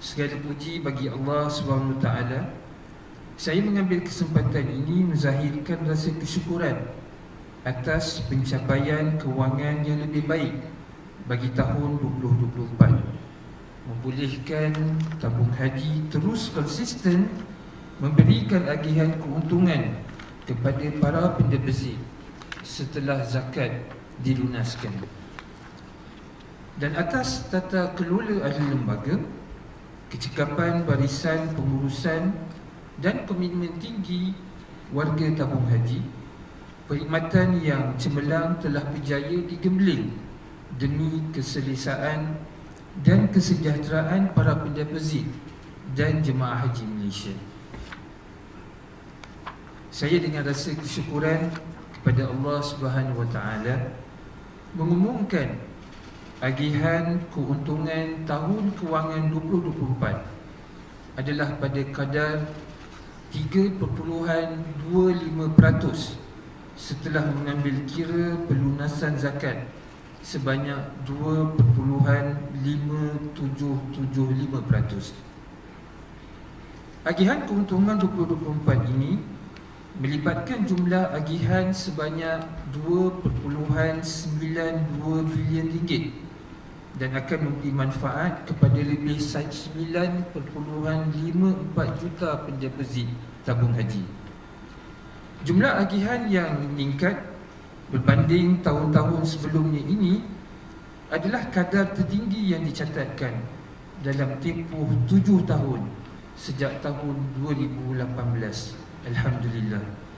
Segala puji bagi Allah SWT Saya mengambil kesempatan ini Menzahirkan rasa kesyukuran Atas pencapaian kewangan yang lebih baik Bagi tahun 2024 Membolehkan tabung haji terus konsisten Memberikan agihan keuntungan Kepada para pendeposit Setelah zakat dilunaskan. Dan atas tata kelola ahli lembaga kecekapan barisan pengurusan dan komitmen tinggi warga tabung haji. Perkhidmatan yang cemerlang telah berjaya digembleng demi keselesaan dan kesejahteraan para pendeposit dan jemaah haji Malaysia. Saya dengan rasa kesyukuran kepada Allah Subhanahu Wa Taala mengumumkan agihan keuntungan tahun kewangan 2024 adalah pada kadar 3.25% setelah mengambil kira pelunasan zakat sebanyak 2.5775%. Agihan keuntungan 2024 ini melibatkan jumlah agihan sebanyak 2.92 bilion ringgit dan akan memberi manfaat kepada lebih 9.54 juta pendeposit tabung haji. Jumlah agihan yang meningkat berbanding tahun-tahun sebelumnya ini adalah kadar tertinggi yang dicatatkan dalam tempoh tujuh tahun sejak tahun 2018. Alhamdulillah.